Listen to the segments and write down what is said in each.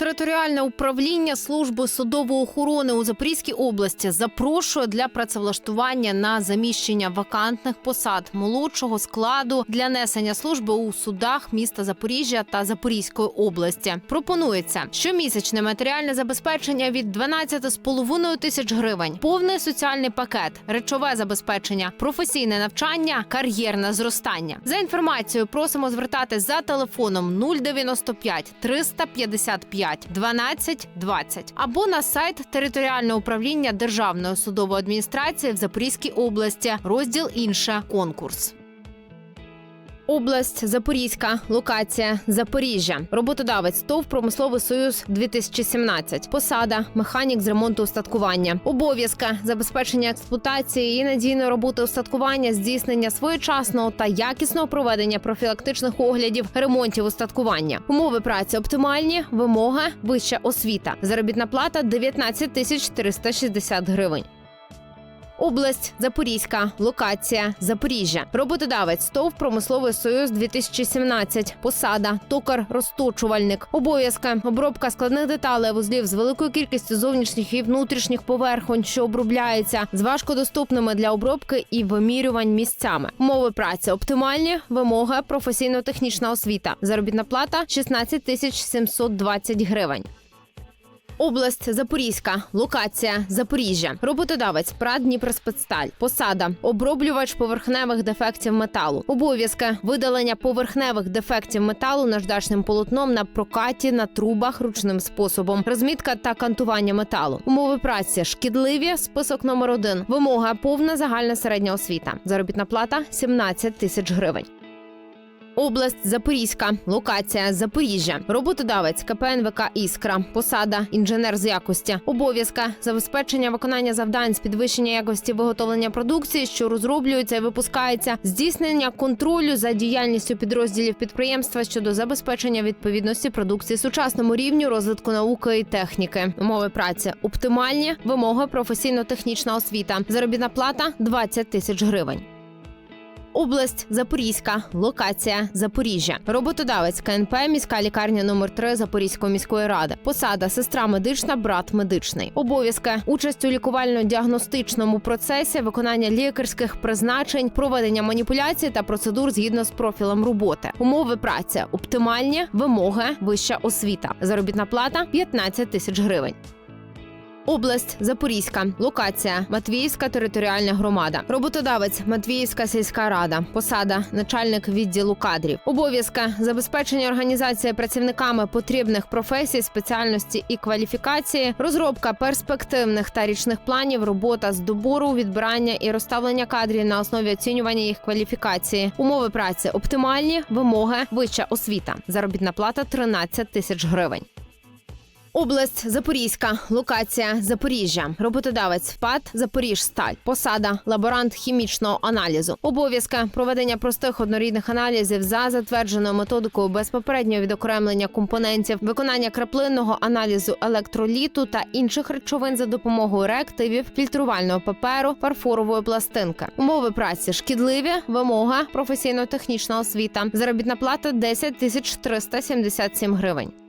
Територіальне управління служби судової охорони у Запорізькій області запрошує для працевлаштування на заміщення вакантних посад молодшого складу для несення служби у судах міста Запоріжжя та Запорізької області. Пропонується щомісячне матеріальне забезпечення від 12,5 тисяч гривень, повний соціальний пакет, речове забезпечення, професійне навчання, кар'єрне зростання. За інформацією просимо звертатись за телефоном 095 355 12 20 або на сайт територіального управління Державної судової адміністрації в Запорізькій області, розділ інше. Конкурс. Область Запорізька, локація Запоріжжя. Роботодавець ТОВ Промисловий Союз 2017. Посада механік з ремонту устаткування. Обов'язки забезпечення експлуатації і надійної роботи устаткування, здійснення своєчасного та якісного проведення профілактичних оглядів, ремонтів устаткування. Умови праці оптимальні, вимога вища освіта. Заробітна плата 19 тисяч 460 гривень. Область Запорізька, локація Запоріжжя. Роботодавець ТОВ Промисловий Союз 2017. Посада токар розточувальник. Обов'язки обробка складних деталей вузлів з великою кількістю зовнішніх і внутрішніх поверхонь, що обробляються з важкодоступними для обробки і вимірювань місцями. Умови праці оптимальні. Вимоги професійно-технічна освіта. Заробітна плата 16 тисяч 720 гривень. Область Запорізька, локація Запоріжжя, роботодавець ПРАД Дніпроспецсталь, посада, оброблювач поверхневих дефектів металу, обов'язки видалення поверхневих дефектів металу наждачним полотном на прокаті на трубах ручним способом, розмітка та кантування металу, умови праці шкідливі. Список номер один. Вимога повна загальна середня освіта. Заробітна плата 17 тисяч гривень. Область Запорізька, локація Запоріжжя, роботодавець КПНВК Іскра, посада інженер з якості, обов'язка забезпечення виконання завдань з підвищення якості виготовлення продукції, що розроблюється і випускається, здійснення контролю за діяльністю підрозділів підприємства щодо забезпечення відповідності продукції сучасному рівню розвитку науки і техніки, умови праці оптимальні, вимоги професійно-технічна освіта, заробітна плата 20 тисяч гривень. Область Запорізька, локація Запоріжжя, роботодавець КНП, міська лікарня номер 3 Запорізької міської ради, посада сестра медична, брат медичний, обов'язки, участь у лікувально-діагностичному процесі, виконання лікарських призначень, проведення маніпуляцій та процедур згідно з профілем роботи, умови праці, оптимальні вимоги, вища освіта, заробітна плата 15 тисяч гривень. Область Запорізька, локація Матвіївська територіальна громада, роботодавець Матвіївська сільська рада, посада начальник відділу кадрів, обов'язки забезпечення організації працівниками потрібних професій, спеціальності і кваліфікації, розробка перспективних та річних планів, робота з добору, відбирання і розставлення кадрів на основі оцінювання їх кваліфікації, умови праці оптимальні, вимоги, вища освіта, заробітна плата 13 тисяч гривень. Область Запорізька, локація Запоріжжя, роботодавець ФПАТ Запоріжсталь, посада лаборант хімічного аналізу, обов'язки проведення простих однорідних аналізів за затвердженою методикою без попереднього відокремлення компонентів, виконання краплинного аналізу електроліту та інших речовин за допомогою реактивів, фільтрувального паперу, фарфорової пластинки, умови праці шкідливі, вимога професійно-технічна освіта, заробітна плата 10 тисяч 377 гривень.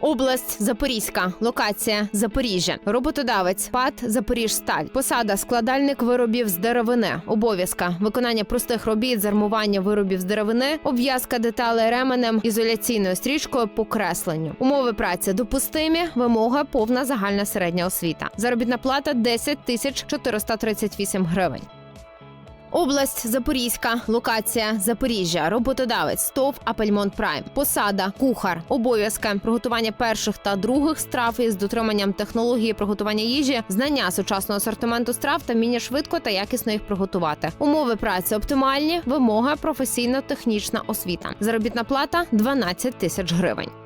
Область Запорізька, локація Запоріжжя, роботодавець ПАТ Запоріжсталь, посада складальник виробів з деревини, обов'язка виконання простих робіт з армування виробів з деревини, обв'язка деталей ременем, ізоляційною стрічкою по кресленню. Умови праці допустимі, вимога повна загальна середня освіта. Заробітна плата 10 тисяч 438 гривень. Область Запорізька, локація Запоріжжя, роботодавець ТОВ Апельмонт Прайм, посада, кухар, обов'язки приготування перших та других страв із дотриманням технології приготування їжі, знання сучасного асортименту страв та вміння швидко та якісно їх приготувати. Умови праці оптимальні, вимога професійно-технічна освіта. Заробітна плата 12 тисяч гривень.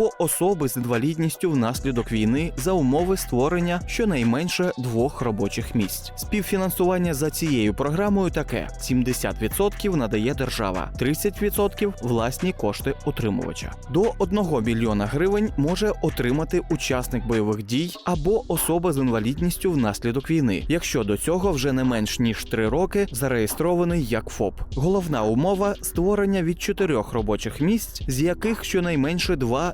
особи з інвалідністю внаслідок війни за умови створення щонайменше двох робочих місць. Співфінансування за цією програмою таке: 70% надає держава, 30% власні кошти отримувача. До 1 мільйона гривень може отримати учасник бойових дій або особа з інвалідністю внаслідок війни, якщо до цього вже не менш ніж 3 роки зареєстрований як ФОП. Головна умова створення від 4 робочих місць, з яких щонайменше 2